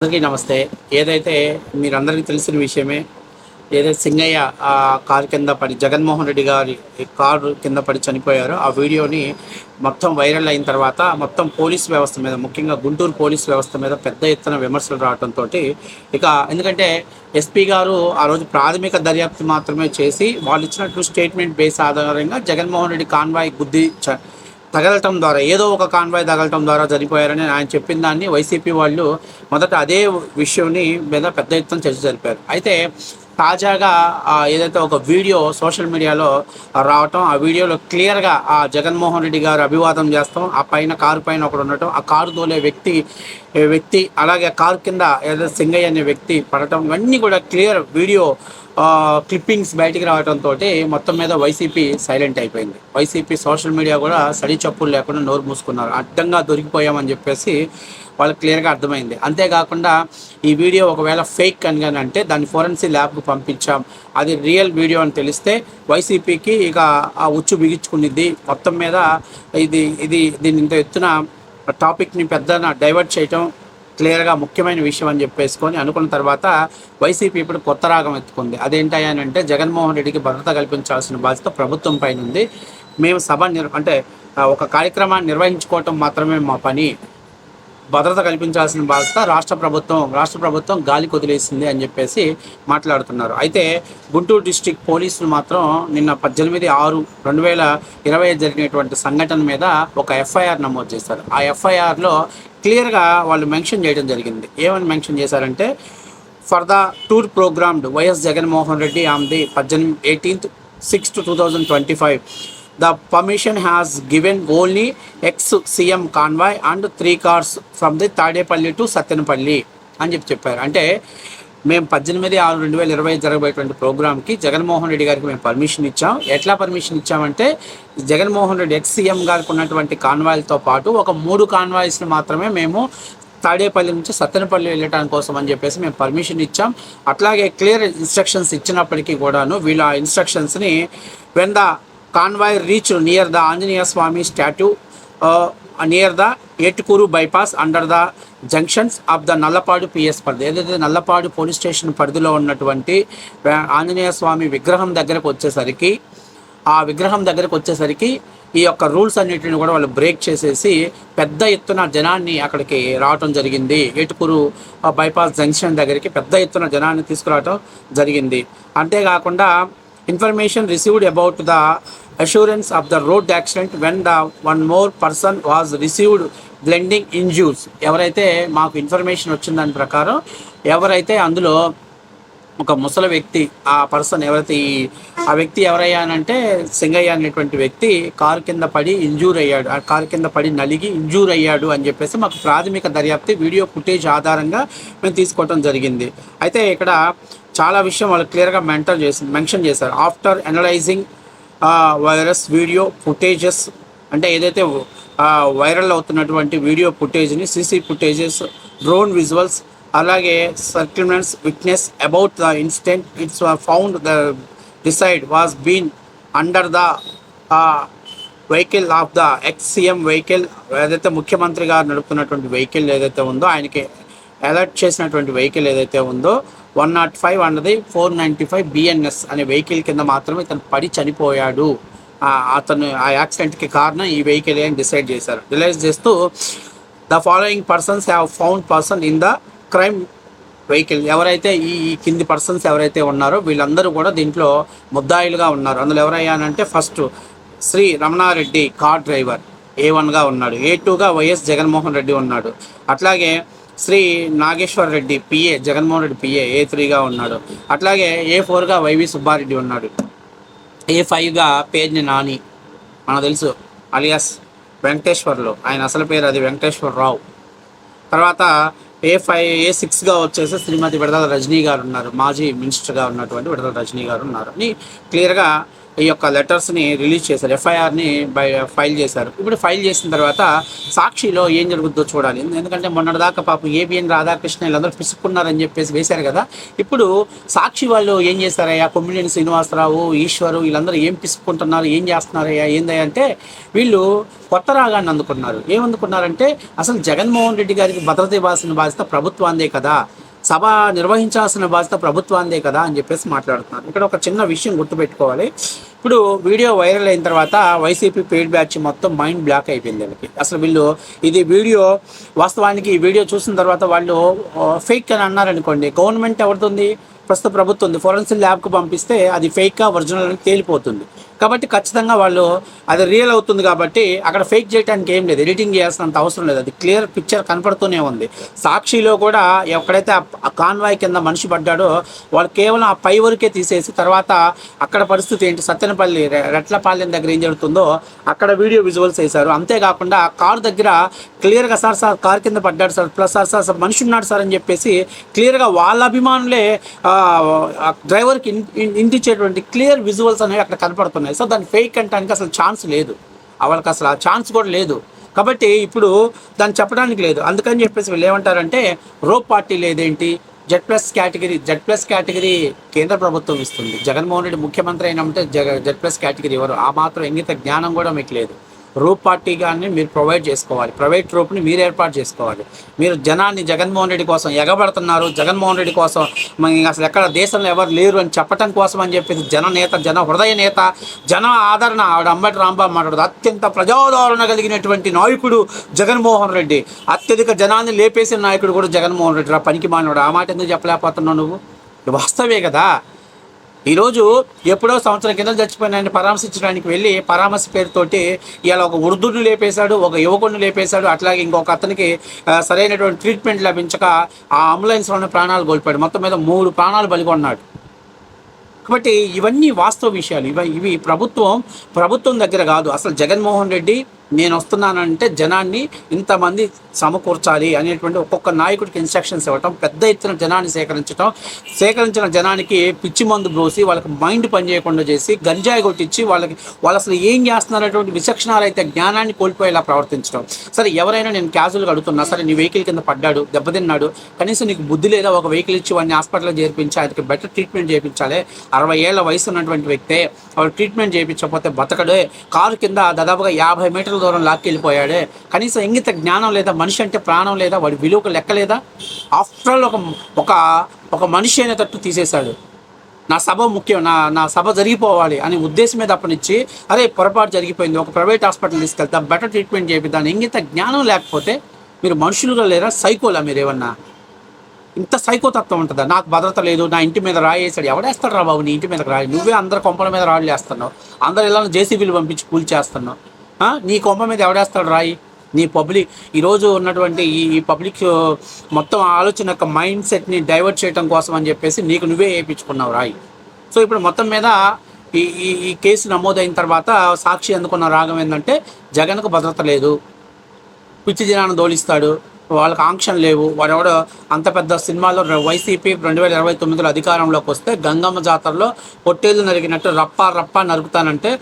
అందరికీ నమస్తే. ఏదైతే మీరందరికీ తెలిసిన విషయమే ఏదైతే సింగయ్య ఆ కారు కింద పడి జగన్మోహన్ రెడ్డి గారి కారు కింద పడి చనిపోయారో ఆ వీడియోని మొత్తం వైరల్ అయిన తర్వాత మొత్తం పోలీస్ వ్యవస్థ మీద ముఖ్యంగా గుంటూరు పోలీస్ వ్యవస్థ మీద పెద్ద ఎత్తున విమర్శలు రావడంతో ఇక ఎందుకంటే ఎస్పీ గారు ఆ రోజు ప్రాథమిక దర్యాప్తు మాత్రమే చేసి వాళ్ళు ఇచ్చినట్టు స్టేట్మెంట్ బేస్ ఆధారంగా జగన్మోహన్ రెడ్డి కాన్వాయ్ గుద్ది చ- తగలటం ద్వారా ఏదో ఒక కాన్వాయ్ తగలటం ద్వారా చనిపోయారని ఆయన చెప్పిన దాన్ని వైసీపీ వాళ్ళు మొదట అదే విషయంని మీద పెద్ద ఎత్తున చర్చ జరిపారు. అయితే తాజాగా ఏదైతే ఒక వీడియో సోషల్ మీడియాలో రావటం ఆ వీడియోలో క్లియర్గా ఆ జగన్మోహన్ రెడ్డి గారు అభివాదం చేస్తాం ఆ పైన కారు పైన ఒకడు ఉండటం ఆ కారు తోలే వ్యక్తి వ్యక్తి అలాగే కారు కింద ఏదైతే సింగయ్య అనే వ్యక్తి పడటం ఇవన్నీ కూడా క్లియర్ వీడియో క్లిప్పింగ్స్ బయటికి రావడంతో మొత్తం మీద వైసీపీ సైలెంట్ అయిపోయింది. వైసీపీ సోషల్ మీడియా కూడా సడి చప్పులు లేకుండా నోరు మూసుకున్నారు. అడ్డంగా దొరికిపోయామని చెప్పేసి వాళ్ళకి క్లియర్గా అర్థమైంది. అంతేకాకుండా ఈ వీడియో ఒకవేళ ఫేక్ అని అంటే దాన్ని ఫోరెన్సీ ల్యాబ్కు పంపించాం. అది రియల్ వీడియో అని తెలిస్తే వైసీపీకి ఇక ఆ ఉచ్చు బిగించుకునిద్ది. మొత్తం మీద ఇది ఇది దీని ఇంత ఎత్తున టాపిక్ని పెద్ద డైవర్ట్ చేయటం క్లియర్గా ముఖ్యమైన విషయం అని చెప్పేసుకొని అనుకున్న తర్వాత వైసీపీ ఇప్పుడు కొత్త రాగం ఎత్తుకుంది. అదేంటంటే జగన్మోహన్ రెడ్డికి భద్రత కల్పించాల్సిన బాధ్యత ప్రభుత్వం పైన ఉంది. మేము సభ నిర్ అంటే ఒక కార్యక్రమాన్ని నిర్వహించుకోవటం మాత్రమే మా పని. భద్రత కల్పించాల్సిన బాధ్యత రాష్ట్ర ప్రభుత్వం రాష్ట్ర ప్రభుత్వం గాలి కుదిలేసింది అని చెప్పేసి మాట్లాడుతున్నారు. అయితే గుంటూరు డిస్టిక్ పోలీసులు మాత్రం నిన్న పద్దెనిమిది ఆరు రెండు వేల ఇరవై జరిగినటువంటి సంఘటన మీద ఒక ఎఫ్ఐఆర్ నమోదు చేశారు. ఆ ఎఫ్ఐఆర్లో క్లియర్గా వాళ్ళు మెన్షన్ చేయడం జరిగింది. ఏమని మెన్షన్ చేశారంటే for the tour programmed YS Jaganmohan Reddy on the పద్దెనిమిది eighteenth six to two thousand twenty five the permission has given only ex CM convoy and three cars from the Tadepalli to Sattenapalli అని చెప్పి చెప్పారు. అంటే మేము పద్దెనిమిది ఆరు రెండు వేల ఇరవై జరగబోయేటువంటి ప్రోగ్రామ్కి జగన్మోహన్ రెడ్డి గారికి మేము పర్మిషన్ ఇచ్చాం. ఎట్లా పర్మిషన్ ఇచ్చామంటే జగన్మోహన్ రెడ్డి ఎక్స్ సీఎం గారికి ఉన్నటువంటి కాన్వాయ్లతో పాటు ఒక మూడు కాన్వాయ్స్ని మాత్రమే మేము తాడేపల్లి నుంచి సత్తెనపల్లి వెళ్ళటానికి కోసం అని చెప్పేసి మేము పర్మిషన్ ఇచ్చాం. అట్లాగే క్లియర్ ఇన్స్ట్రక్షన్స్ ఇచ్చినప్పటికీ కూడాను వీళ్ళ ఆ ఇన్స్ట్రక్షన్స్ని when the convoy reach near the Anjaneya Swamy statue near the Etukuru bypass under the junctions of the Nallapadu PS పరిధి. ఏదైతే నల్లపాడు పోలీస్ స్టేషన్ పరిధిలో ఉన్నటువంటి ఆంజనేయ స్వామి విగ్రహం దగ్గరకు వచ్చేసరికి ఆ విగ్రహం దగ్గరకు వచ్చేసరికి ఈ యొక్క రూల్స్ అన్నిటిని కూడా వాళ్ళు బ్రేక్ చేసేసి పెద్ద ఎత్తున జనాన్ని అక్కడికి రావటం జరిగింది. ఏటుకూరు బైపాస్ జంక్షన్ దగ్గరికి పెద్ద ఎత్తున జనాన్ని తీసుకురావటం జరిగింది. అంతేకాకుండా information received about the assurance of the road accident when the one more person was received blending injuries ఎవరైతే మాకు ఇన్ఫర్మేషన్ వచ్చిన దాని ప్రకారం ఎవరైతే అందులో ఒక ముసలి వ్యక్తి ఆ పర్సన్ ఎవరైతే ఆ వ్యక్తి ఎవరయ్యానంటే సింగయ్య అనేటువంటి వ్యక్తి కారు కింద పడి ఇంజూర్ అయ్యాడు. ఆ కారు కింద పడి నలిగి ఇంజూర్ అయ్యాడు అని చెప్పేసి మాకు ప్రాథమిక దర్యాప్తు వీడియో ఫుటేజ్ ఆధారంగా మేము తీసుకోవటం జరిగింది. అయితే ఇక్కడ చాలా విషయం వాళ్ళు క్లియర్గా మెంటర్ చేసి మెన్షన్ చేశారు. After analysing various video footages అంటే ఏదైతే వైరల్ అవుతున్నటువంటి వీడియో ఫుటేజ్ని సీసీ ఫుటేజెస్ డ్రోన్ విజువల్స్ అలాగే surveillance witness about the incident it's found the decide was been under the vehicle of the ex CM vehicle ఏదైతే ముఖ్యమంత్రి గారు నడుపుతున్నటువంటి vehicle ఏదైతే ఉందో ఆయనకి అలర్ట్ చేసినటువంటి వెహికల్ ఏదైతే ఉందో వన్ నాట్ ఫైవ్ అన్నది ఫోర్ నైంటీ ఫైవ్ బిఎన్ఎస్ అనే వెహికల్ కింద మాత్రమే తను పడి చనిపోయాడు. అతను ఆ యాక్సిడెంట్కి కారణం ఈ వెహికల్ అని డిసైడ్ చేశారు. రిలైజ్ చేస్తూ the following persons have found person in the crime vehicle. ఎవరైతే ఈ ఈ కింది పర్సన్స్ ఎవరైతే ఉన్నారో వీళ్ళందరూ కూడా దీంట్లో ముద్దాయిలుగా ఉన్నారు. అందులో ఎవరయ్యానంటే first Shri Ramanareddy car driver. A వన్గా ఉన్నాడు. ఏ టూగా వైఎస్ జగన్మోహన్ రెడ్డి ఉన్నాడు. అట్లాగే Shri Nageshwar Reddy PA Jaganmohan Reddy PA A త్రీగా ఉన్నాడు. అట్లాగే ఏ ఫోర్గా వైవి సుబ్బారెడ్డి ఉన్నాడు. ఏ ఫైవ్గా పేజ్ని నాని మనకు తెలుసు అలియాస్ వెంకటేశ్వర్లు. ఆయన అసలు పేరు అది వెంకటేశ్వరరావు తర్వాత ఏ ఫైవ్ ఏ సిక్స్గా వచ్చేసి శ్రీమతి విడదల రజనీ గారు ఉన్నారు. మాజీ మినిస్టర్గా ఉన్నటువంటి విడదల రజనీ గారు ఉన్నారు. అని క్లియర్గా ఈ యొక్క లెటర్స్ని రిలీజ్ చేశారు. ఎఫ్ఐఆర్ని బై ఫైల్ చేశారు. ఇప్పుడు ఫైల్ చేసిన తర్వాత సాక్షిలో ఏం జరుగుతుందో చూడాలి. ఎందుకంటే మొన్నటిదాకా పాపం ఏబిఎన్ రాధాకృష్ణ వీళ్ళందరూ పిసుక్కున్నారని చెప్పేసి వేశారు కదా. ఇప్పుడు సాక్షి వాళ్ళు ఏం చేశారయ్యా? కొమ్మినేని శ్రీనివాసరావు ఈశ్వరు వీళ్ళందరూ ఏం పిసుక్కుంటున్నారు? ఏం చేస్తున్నారయ్యా? ఏందయ్యా అంటే వీళ్ళు కొత్త రాగాన్ని అందుకున్నారు. ఏమందుకున్నారంటే అసలు జగన్మోహన్ రెడ్డి గారికి భద్రత ఇవ్వాల్సిన బాధ్యత ప్రభుత్వాందే కదా. సభ నిర్వహించాల్సిన బాధ్యత ప్రభుత్వాందే కదా అని చెప్పేసి మాట్లాడుతున్నారు. ఇక్కడ ఒక చిన్న విషయం గుర్తుపెట్టుకోవాలి. ఇప్పుడు వీడియో వైరల్ అయిన తర్వాత వైసీపీ పెయిడ్ బ్యాచ్ మొత్తం మైండ్ బ్లాక్ అయిపోయింది వీళ్ళకి. అసలు వీళ్ళు ఇది వీడియో వాస్తవానికి ఈ వీడియో చూసిన తర్వాత వాళ్ళు ఫేక్ అని అన్నారనుకోండి గవర్నమెంట్ ఎవరిది ప్రస్తుత ప్రభుత్వం ఉంది. ఫోరెన్సిక్ ల్యాబ్కు పంపిస్తే అది ఫేక్గా ఒరిజినల్ అని తేలిపోతుంది. కాబట్టి ఖచ్చితంగా వాళ్ళు అది రియల్ అవుతుంది కాబట్టి అక్కడ ఫేక్ చేయడానికి ఏం లేదు. ఎడిటింగ్ చేయాల్సినంత అవసరం లేదు. అది క్లియర్ పిక్చర్ కనపడుతూనే ఉంది. సాక్షిలో కూడా ఎక్కడైతే ఆ కాన్వాయ్ కింద మనిషి పడ్డాడో వాళ్ళు కేవలం ఆ పై వరకే తీసేసి తర్వాత అక్కడ పరిస్థితి ఏంటి సత్తెనపల్లి రెట్లపాలెం దగ్గర ఏం జరుగుతుందో అక్కడ వీడియో విజువల్స్ వేశారు. అంతేకాకుండా కారు దగ్గర క్లియర్గా సార్ సార్ కార్ కింద పడ్డాడు sir. Plus sir sir sir మనిషి ఉన్నాడు సార్ అని చెప్పేసి క్లియర్గా వాళ్ళ అభిమానులే డ్రైవర్కి ఇన్- క్లియర్ విజువల్స్ అనేవి అక్కడ కనపడుతున్నాయి. సో దాన్ని ఫేక్ అంటానికి అసలు ఛాన్స్ లేదు. వాళ్ళకి అసలు ఆ ఛాన్స్ కూడా లేదు. కాబట్టి ఇప్పుడు దాన్ని చెప్పడానికి లేదు. అందుకని చెప్పేసి వీళ్ళు ఏమంటారంటే రోప్ పార్టీ లేదేంటి? Z plus category Z plus category కేంద్ర ప్రభుత్వం ఇస్తుంది. జగన్మోహన్ రెడ్డి ముఖ్యమంత్రి అయినామంటే జగ జెడ్ ప్లస్ కేటగిరీ ఎవరు? ఆ మాత్రం ఇంగిత జ్ఞానం కూడా మీకు లేదు. రూప్ పార్టీ కానీ మీరు ప్రొవైడ్ చేసుకోవాలి. ప్రైవేట్ రూప్ని మీరు ఏర్పాటు చేసుకోవాలి. మీరు జనాన్ని జగన్మోహన్ రెడ్డి కోసం ఎగబడుతున్నారు. జగన్మోహన్ రెడ్డి కోసం అసలు ఎక్కడ దేశంలో ఎవరు లేరు అని చెప్పటం కోసం అని చెప్పేసి జన నేత జన హృదయ నేత జన ఆదరణ ఆవిడ అంబటి రాంబాబు మాట్లాడదు అత్యంత ప్రజాదరణ కలిగినటువంటి నాయకుడు జగన్మోహన్ రెడ్డి. అత్యధిక జనాన్ని లేపేసిన నాయకుడు కూడా జగన్మోహన్ రెడ్డి రా పనికి మానవుడు ఆ మాట ఎందుకు చెప్పలేకపోతున్నావు నువ్వు? వాస్తవే కదా. ఈరోజు ఎప్పుడో సంవత్సరం కింద చచ్చిపోయిన ఆయన పరామర్శించడానికి వెళ్ళి పరామర్శ పేరుతోటి ఇలా ఒక వృద్ధుడిని లేపేశాడు ఒక యువకుడిని లేపేశాడు అట్లాగే ఇంకొక అతనికి సరైనటువంటి ట్రీట్మెంట్ లభించక ఆ అంబులెన్స్లోనే ప్రాణాలు కోల్పోయాడు. మొత్తం మీద మూడు ప్రాణాలు బలిగొన్నాడు. కాబట్టి ఇవన్నీ వాస్తవ విషయాలు. ఇవి ఇవి ప్రభుత్వం ప్రభుత్వం దగ్గర కాదు. అసలు జగన్మోహన్ రెడ్డి నేను వస్తున్నానంటే జనాన్ని ఇంతమంది సమకూర్చాలి అనేటువంటి ఒక్కొక్క నాయకుడికి ఇన్స్ట్రక్షన్స్ ఇవ్వటం పెద్ద ఎత్తున జనాన్ని సేకరించడం సేకరించిన జనానికి పిచ్చి మందు పోసి వాళ్ళకి మైండ్ పనిచేయకుండా చేసి గంజాయి కొట్టించి వాళ్ళకి వాళ్ళు అసలు ఏం చేస్తున్నారనేటువంటి విచక్షణాలు అయితే జ్ఞానాన్ని కోల్పోయేలా ప్రవర్తించడం సరే ఎవరైనా నేను క్యాజువల్గా అడుగుతున్నా సరే నీ వెహికల్ కింద పడ్డాడు దెబ్బతిన్నాడు కనీసం నీకు బుద్ధి లేదా ఒక వెహికల్ ఇచ్చి వాడిని హాస్పిటల్లో చేర్పించి ఆయనకి బెటర్ ట్రీట్మెంట్ చేయించాలి అరవై ఏళ్ళ వయసు ఉన్నటువంటి వ్యక్తే వాళ్ళు ట్రీట్మెంట్ చేయించకపోతే బతకడే కారు కింద దాదాపుగా యాభై మీటర్ల దూరం లాక్కెళ్ళిపోయాడే. కనీసం ఇంగిత జ్ఞానం లేదా మనిషి అంటే ప్రాణం లేదా వాడి విలువకు లెక్క లేదా? ఆఫ్టర్ ఆల్ ఒక ఒక ఒక మనిషి అనేటట్టు తీసేశాడు. నా సభ ముఖ్యం నా నా సభ జరిగిపోవాలి అనే ఉద్దేశం మీద అప్పనిచ్చి అరే పొరపాటు జరిగిపోయింది ఒక ప్రైవేట్ హాస్పిటల్ తీసుకెళ్తా బెటర్ ట్రీట్మెంట్ చేపిద్దాం ఇంగిత జ్ఞానం లేకపోతే మీరు మనుషులుగా లేరా? సైకోలా మీరు ఏమన్నా? ఇంత సైకోతత్వం ఉంటుందా? నాకు భద్రత లేదు నా ఇంటి మీద రాయేసాడు ఎవడేస్తాడు రా బాబు నీ ఇంటి మీద రాయి? నువ్వే అందరు కొంపల మీద రాళ్ళు వేస్తున్నావు. అందరు ఇలా జేసీబీలు పంపించి కూల్ చేస్తున్నావు నీ కొంప మీద ఎవడేస్తాడు రాయి? నీ పబ్లిక్ ఈరోజు ఉన్నటువంటి ఈ ఈ పబ్లిక్ మొత్తం ఆలోచన యొక్క మైండ్ సెట్ని డైవర్ట్ చేయడం కోసం అని చెప్పేసి నీకు నువ్వే వేయించుకున్నావు రాయి. సో ఇప్పుడు మొత్తం మీద ఈ ఈ ఈ కేసు నమోదైన తర్వాత సాక్షి అందుకున్న రాగం ఏంటంటే జగన్కు భద్రత లేదు. పిచ్చి జనాన్ని దోలిస్తాడు. వాళ్ళకి ఆంక్షన్ లేవు. వాడెవడో అంత పెద్ద సినిమాలో వైసీపీ రెండు వేల ఇరవై తొమ్మిదిలో అధికారంలోకి వస్తే గంగమ్మ జాతరలో పొట్టేళ్ళు నరిగినట్టు రప్ప రప్ప నరుకుతానంటే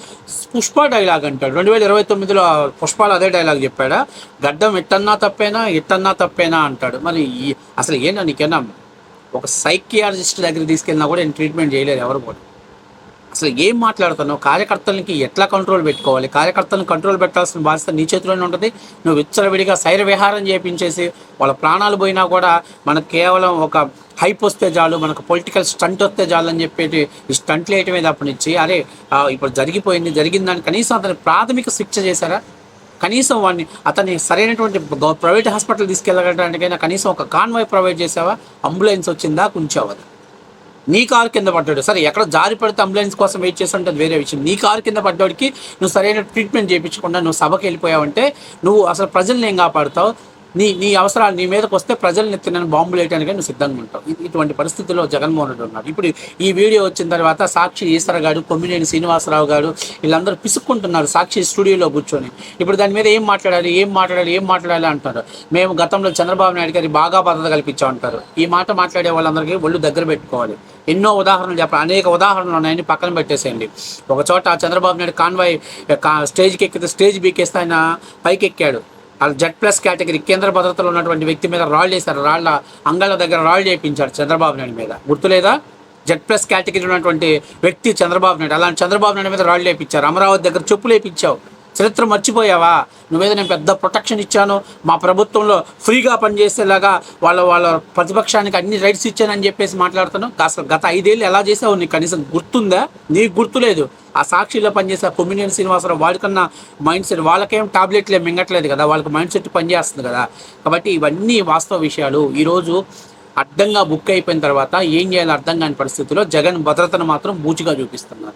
పుష్ప డైలాగ్ అంటాడు. రెండు వేల ఇరవై తొమ్మిదిలో పుష్పాలు అదే డైలాగ్ చెప్పాడా? గడ్డం ఇట్టన్నా తప్పేనా ఇట్టన్నా తప్పేనా అంటాడు. మరి అసలు ఏంటో నీకేనా? ఒక సైకియాలజిస్ట్ దగ్గర తీసుకెళ్ళినా కూడా నేను ట్రీట్మెంట్ చేయలేరు ఎవరు కూడా. అసలు ఏం మాట్లాడుతున్నావు? కార్యకర్తలకి ఎట్లా కంట్రోల్ పెట్టుకోవాలి? కార్యకర్తలను కంట్రోల్ పెట్టాల్సిన బాధ్యత నీ చేతిలోనే ఉంటుంది. నువ్వు విచ్చలవిడిగా శైర విహారం చేయించేసి వాళ్ళ ప్రాణాలు పోయినా కూడా మనకు కేవలం ఒక హైప్ వస్తే చాలు మనకు పొలిటికల్ స్టంట్ వస్తే చాలు అని చెప్పేటి ఈ స్టంట్లు వేయటమే తప్పనిచ్చి అరే ఇప్పుడు జరిగిపోయింది జరిగిందని కనీసం అతని ప్రాథమిక శిక్ష చేశారా? కనీసం వాడిని అతని సరైనటువంటి ప్రైవేట్ హాస్పిటల్ తీసుకెళ్ళగలడానికైనా కనీసం ఒక కాన్వాయ్ ప్రొవైడ్ చేసావా? అంబులెన్స్ వచ్చిందా? కొంచెం నీ కారు కింద పడ్డాడు. సరే ఎక్కడ జారి పడితే అంబులెన్స్ కోసం వెయిట్ చేసి అది వేరే విషయం. నీ కారు కింద పడ్డాడికి నువ్వు సరైన ట్రీట్మెంట్ చేయించకుండా నువ్వు సభకి వెళ్ళిపోయావంటే నువ్వు అసలు ప్రజల్ని ఏం కాపాడుతావు? నీ నీ అవసరాలు నీ మీదకి వస్తే ప్రజలు నెత్తిన బాంబులు వేయడానికి నువ్వు సిద్ధంగా ఉంటావు. ఇటువంటి పరిస్థితుల్లో జగన్మోహన్ రెడ్డి ఉన్నాడు. ఇప్పుడు ఈ వీడియో వచ్చిన తర్వాత సాక్షి ఈశ్వర గారు కొమ్మినేని శ్రీనివాసరావు గారు వీళ్ళందరూ పిసుక్కుంటున్నారు సాక్షి స్టూడియోలో కూర్చొని. ఇప్పుడు దాని మీద ఏం మాట్లాడాలి ఏం మాట్లాడాలి ఏం మాట్లాడాలి అంటారు. మేము గతంలో చంద్రబాబు నాయుడు గారి బాగా భద్రత కల్పించామంటారు ఈ మాట మాట్లాడే వాళ్ళందరికీ ఒళ్ళు దగ్గర పెట్టుకోవాలి. ఎన్నో ఉదాహరణలు చెప్పాలి అనేక ఉదాహరణలు ఉన్నాయని పక్కన పెట్టేసేయండి. ఒక చోట చంద్రబాబు నాయుడు కాన్వాయ్ కా- స్టేజ్కి ఎక్కితే స్టేజ్ బీకేస్తే ఆయన పైకి ఎక్కాడు జెడ్ ప్లస్ కేటగిరీ కేంద్ర భద్రతలో ఉన్నటువంటి వ్యక్తి మీద రాళ్ళు వేశారు. రాళ్ళ అంగళ్ళ దగ్గర రాళ్ళు చేయించారు చంద్రబాబు నాయుడు మీద. గుర్తులేదా? జెడ్ ప్లస్ కేటగిరీ ఉన్నటువంటి వ్యక్తి చంద్రబాబు నాయుడు. అలాంటి చంద్రబాబు నాయుడు మీద రాళ్ళు లేపించారు అమరావతి దగ్గర చెప్పులు లేపించావు చరిత్ర మర్చిపోయావా? నువ్వేదో నేను పెద్ద ప్రొటెక్షన్ ఇచ్చాను. మా ప్రభుత్వంలో ఫ్రీగా పనిచేసేలాగా వాళ్ళ వాళ్ళ ప్రతిపక్షానికి అన్ని రైట్స్ ఇచ్చానని చెప్పేసి మాట్లాడుతున్నావు. అసలు గత ఐదేళ్ళు ఎలా చేసావు? నీకు కనీసం గుర్తుందా? నీకు గుర్తులేదు. ఆ సాక్షిలో పనిచేసే కొమ్మినేని శ్రీనివాసరావు వాళ్ళకన్నా మైండ్ సెట్ వాళ్ళకేం టాబ్లెట్లే మింగట్లేదు కదా. వాళ్ళకి మైండ్ సెట్ పనిచేస్తుంది కదా. కాబట్టి ఇవన్నీ వాస్తవ విషయాలు. ఈరోజు అడ్డంగా బుక్ అయిపోయిన తర్వాత ఏం చేయాలో అర్థం కాని పరిస్థితిలో జగన్ భద్రతను మాత్రం బూచిగా చూపిస్తున్నారు.